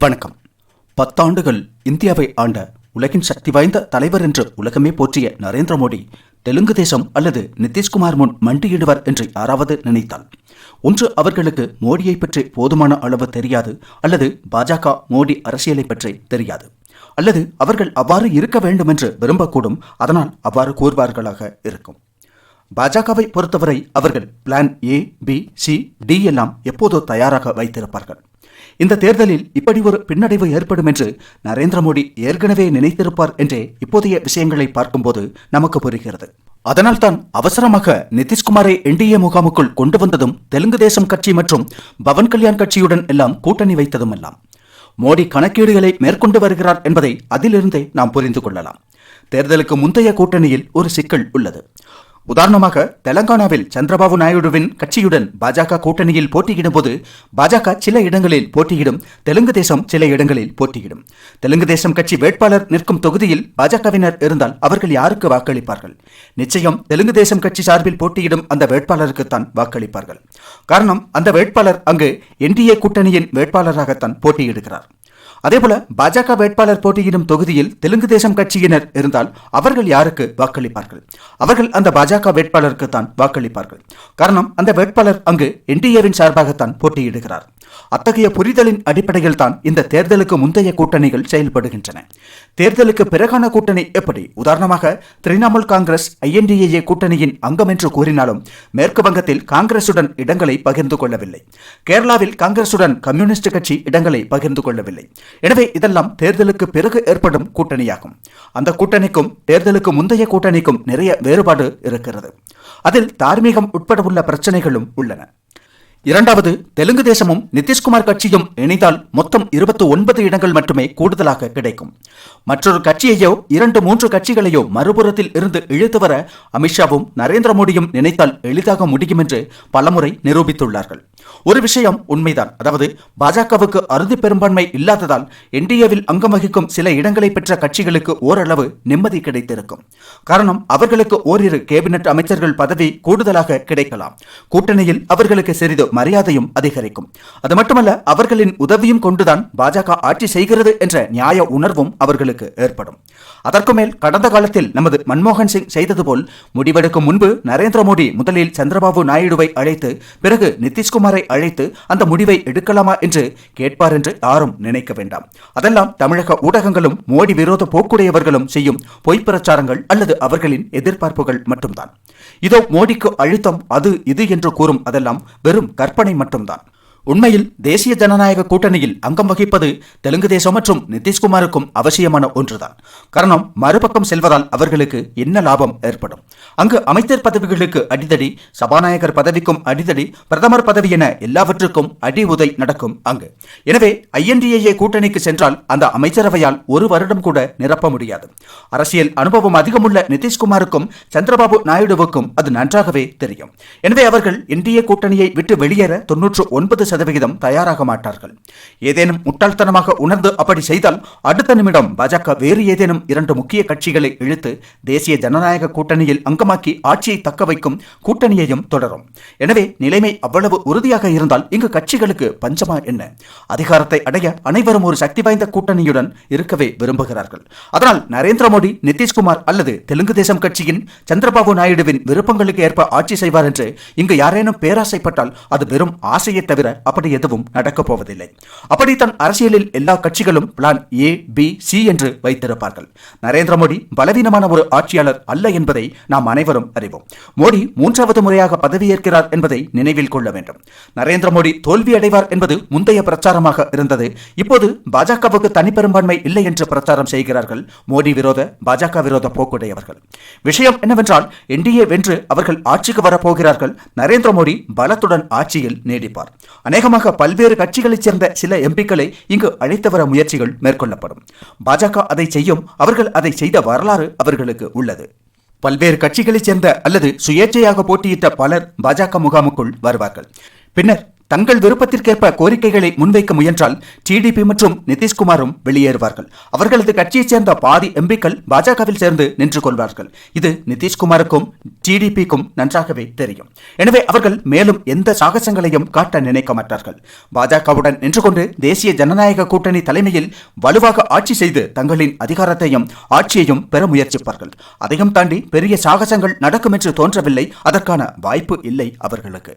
வணக்கம். பத்தாண்டுகள் இந்தியாவை ஆண்ட உலகின் சக்தி வாய்ந்த தலைவர் என்று உலகமே போற்றிய நரேந்திர மோடி தெலுங்கு தேசம் அல்லது நிதிஷ்குமார் முன் மண்டியிடுவார் என்று யாராவது நினைத்தால்? ஒன்று அவர்களுக்கு மோடியை பற்றி போதுமான அளவு தெரியாது அல்லது பாஜக மோடி அரசியலை பற்றி தெரியாது. அல்லது அவர்கள் அவ்வாறு இருக்க வேண்டும் என்று விரும்பக்கூடும் அதனால் அவ்வாறு கூறுவார்களாக இருக்கும். பாஜகவை பொறுத்தவரை அவர்கள் plan A B C D எல்லாம் எப்போதோ தயாராக வைத்திருப்பார்கள். இந்த தேர்தலில் இப்படி ஒரு பின்னடைவு ஏற்படும் என்று நரேந்திர மோடி ஏற்கனவே நினைத்திருப்பார் என்றே இப்போதைய விஷயங்களை பார்க்கும்போது நமக்கு புரிகிறது. அதனால்தான் அவசரமாக நிதிஷ்குமாரை என்டிஏ முகாமுக்குள் கொண்டு வந்ததும் தெலுங்கு தேசம் கட்சி மற்றும் பவன் கல்யாண் கட்சியுடன் எல்லாம் கூட்டணி வைத்ததும் எல்லாம் மோடி கணக்கீடுகளை மேற்கொண்டு வருகிறார் என்பதை அதிலிருந்தே நாம் புரிந்து கொள்ளலாம். தேர்தலுக்கு முந்தைய கூட்டணியில் ஒரு சிக்கல் உள்ளது. உதாரணமாக தெலங்கானாவில் சந்திரபாபு நாயுடுவின் கட்சியுடன் பாஜக கூட்டணியில் போட்டியிடும் போது பாஜக சில இடங்களில் போட்டியிடும் தெலுங்கு தேசம் சில இடங்களில் போட்டியிடும். தெலுங்கு தேசம் கட்சி வேட்பாளர் நிற்கும் தொகுதியில் பாஜகவினர் இருந்தால் அவர்கள் யாருக்கு வாக்களிப்பார்கள்? நிச்சயம் தெலுங்கு தேசம் கட்சி சார்பில் போட்டியிடும் அந்த வேட்பாளருக்குத்தான் வாக்களிப்பார்கள். காரணம் அந்த வேட்பாளர் அங்கு என்டிஏ கூட்டணியின் வேட்பாளராகத்தான் போட்டியிடுகிறார். அதேபோல பாஜக வேட்பாளர் போட்டியிடும் தொகுதியில் தெலுங்கு தேசம் கட்சியினர் இருந்தால் அவர்கள் யாருக்கு வாக்களிப்பார்கள்? அவர்கள் அந்த பாஜக வேட்பாளருக்கு தான் வாக்களிப்பார்கள். காரணம் அந்த வேட்பாளர் அங்கு என்டிஏவின் சார்பாகத்தான் போட்டியிடுகிறார். அத்தகைய புரிதலின் அடிப்படையில் தான் இந்த தேர்தலுக்கு முந்தைய கூட்டணிகள் செயல்படுகின்றன. தேர்தலுக்கு பிறகான கூட்டணி எப்படி? உதாரணமாக திரிணாமுல் காங்கிரஸ் ஐஎன்டிஏ கூட்டணியின் அங்கம் என்று கூறினாலும் மேற்கு வங்கத்தில் காங்கிரசுடன் இடங்களை பகிர்ந்து கொள்ளவில்லை. கேரளாவில் காங்கிரசுடன் கம்யூனிஸ்ட் கட்சி இடங்களை பகிர்ந்து கொள்ளவில்லை. எனவே இதெல்லாம் தேர்தலுக்கு பிறகு ஏற்படும் கூட்டணியாகும். அந்த கூட்டணிக்கும் தேர்தலுக்கு முந்தைய கூட்டணிக்கும் நிறைய வேறுபாடு இருக்கிறது. அதில் தார்மீகம் உட்பட உள்ள பிரச்சனைகளும் உள்ளன. இரண்டாவது தெலுங்கு தேசமும் நிதிஷ்குமார் கட்சியும் இணைந்தால் மொத்தம் இருபத்தி ஒன்பது இடங்கள் மட்டுமே கூடுதலாக கிடைக்கும். மற்றொரு கட்சியையோ இரண்டு மூன்று கட்சிகளையோ மறுபுறத்தில் இருந்து இழுத்து வர அமித்ஷாவும் நரேந்திர மோடியும் நினைத்தால் எளிதாக முடியும் என்று பலமுறை நிரூபித்துள்ளார்கள். ஒரு விஷயம் உண்மைதான். அதாவது பாஜகவுக்கு அறுதி பெரும்பான்மை இல்லாததால் என்டிஏவில் அங்கம் வகிக்கும் சில இடங்களை பெற்ற கட்சிகளுக்கு ஓரளவு நிம்மதி கிடைத்திருக்கும். காரணம் அவர்களுக்கு ஓரிரு கேபினட் அமைச்சர்கள் பதவி கூடுதலாக கிடைக்கலாம். கூட்டணியில் அவர்களுக்கு சிறிது மரியாதையும் அதிகரிக்கும். அது மட்டுமல்ல அவர்களின் உதவியும் கொண்டுதான் பாஜக ஆட்சி செய்கிறது என்ற நியாய உணர்வும் அவர்களுக்கு ஏற்படும். அதற்கு மேல் கடந்த காலத்தில் நமது மன்மோகன் சிங் செய்தது போல் முடிவெடுக்கும் முன்பு நரேந்திர மோடி முதலில் சந்திரபாபு நாயுடுவை அழைத்து பிறகு நிதிஷ்குமார் அழைத்து அந்த முடிவை எடுக்கலாமா என்று கேட்பார் என்று யாரும் நினைக்க வேண்டாம். அதெல்லாம் தமிழக ஊடகங்களும் மோடி விரோத போக்குடையவர்களும் செய்யும் பொய்ப்பிரச்சாரங்கள் அல்லது அவர்களின் எதிர்பார்ப்புகள் மட்டும்தான். இதோ மோடிக்கு அழுத்தம் அது இது என்று கூறும் அதெல்லாம் வெறும் கற்பனை மட்டும்தான். உண்மையில் தேசிய ஜனநாயக கூட்டணியில் அங்கம் வகிப்பது தெலுங்கு தேசம் மற்றும் நிதிஷ்குமாருக்கும் அவசியமான ஒன்றுதான். காரணம் மறுபக்கம் செல்வதால் அவர்களுக்கு என்ன லாபம் ஏற்படும்? அங்கு அமைச்சர் பதவிகளுக்கு அடிதடி சபாநாயகர் பதவிக்கும் அடிதடி பிரதமர் பதவி என எல்லாவற்றுக்கும் அடி உதை நடக்கும் அங்கு. எனவே ஐஎன்டிஏ கூட்டணிக்கு சென்றால் அந்த அமைச்சரவையால் ஒரு வருடம் கூட நிரப்ப முடியாது. அரசியல் அனுபவம் அதிகமுள்ள நிதிஷ்குமாருக்கும் சந்திரபாபு நாயுடுவுக்கும் அது நன்றாகவே தெரியும். எனவே அவர்கள் என்டிஏ கூட்டணியை விட்டு வெளியேற தொன்னூற்று ஒன்பது சதவிகிதம் தயாராக மாட்டார்கள். ஏதேனும் முட்டாள்தனமாக உணர்ந்து அப்படி செய்தால் அடுத்த நிமிடம் பாஜக வேறு ஏதேனும் இரண்டு முக்கிய கட்சிகளை இழுத்து தேசிய ஜனநாயக கூட்டணியில் அங்கமாக்கி ஆட்சியை தக்க வைக்கும் கூட்டணியையும் தொடரும். எனவே நிலைமை அவ்வளவு உறுதியாக இருந்தால் இங்கு கட்சிகளுக்கு பஞ்சமா என்ன? அதிகாரத்தை அடைய அனைவரும் ஒரு சக்தி வாய்ந்த கூட்டணியுடன் இருக்கவே விரும்புகிறார்கள். அதனால் நரேந்திர மோடி நிதிஷ்குமார் அல்லது தெலுங்கு தேசம் கட்சியின் சந்திரபாபு நாயுடுவின் விருப்பங்களுக்கு ஏற்ப ஆட்சி செய்வார் என்று இங்கு யாரேனும் பேராசைப்பட்டால் அது வெறும் ஆசையை தவிர அப்படி எதுவும் நடக்கப் போவதில்லை. அப்படித்தான் அரசியலில் எல்லா கட்சிகளும் பிளான் ஏ பி சி என்று வைத்திருப்பார்கள். நரேந்திர மோடி பலவீனமான ஒரு ஆட்சியாளர் அல்ல என்பதை நாம் அனைவரும் அறிவோம். மோடி மூன்றாவது முறையாக பதவியேற்கிறார் என்பதை நினைவில் கொள்ள வேண்டும். நரேந்திர மோடி தோல்வி அடைவார் என்பது முந்தைய பிரச்சாரமாக இருந்தது. இப்போது பாஜகவுக்கு தனிப்பெரும்பான்மை இல்லை என்று பிரச்சாரம் செய்கிறார்கள் மோடி விரோத பாஜக விரோத போக்குடையவர்கள். விஷயம் என்னவென்றால் என்டிஏ வென்று அவர்கள் ஆட்சிக்கு வரப்போகிறார்கள். நரேந்திர மோடி பலத்துடன் ஆட்சியில் நீடிப்பார். அநேகமாக பல்வேறு கட்சிகளைச் சேர்ந்த சில எம்பிக்களை இங்கு அழைத்து வர முயற்சிகள் மேற்கொள்ளப்படும். பாஜக அதை செய்யும் அவர்கள் அதை செய்த வரலாறு அவர்களுக்கு உள்ளது. பல்வேறு கட்சிகளைச் சேர்ந்த அல்லது சுயேட்சையாக போட்டியிட்ட பலர் பாஜக முகாமுக்குள் வருவார்கள். பின்னர் தங்கள் விருப்பத்திற்கேற்ப கோரிக்கைகளை முன்வைக்க முயன்றால் டிடிபி மற்றும் நிதிஷ்குமாரும் வெளியேறுவார்கள். அவர்களது கட்சியைச் சேர்ந்த பாதி எம்பிக்கள் பாஜகவில் சேர்ந்து நின்று கொள்வார்கள். இது நிதிஷ்குமாருக்கும் டிடிபிக்கும் நன்றாகவே தெரியும். எனவே அவர்கள் மேலும் எந்த சாகசங்களையும் காட்ட நினைக்க மாட்டார்கள். பாஜகவுடன் நின்று கொண்டு தேசிய ஜனநாயக கூட்டணி தலைமையில் வலுவாக ஆட்சி செய்து தங்களின் அதிகாரத்தையும் ஆட்சியையும் பெற முயற்சிப்பார்கள். அதையும் தாண்டி பெரிய சாகசங்கள் நடக்கும் என்று தோன்றவில்லை. அதற்கான வாய்ப்பு இல்லை அவர்களுக்கு.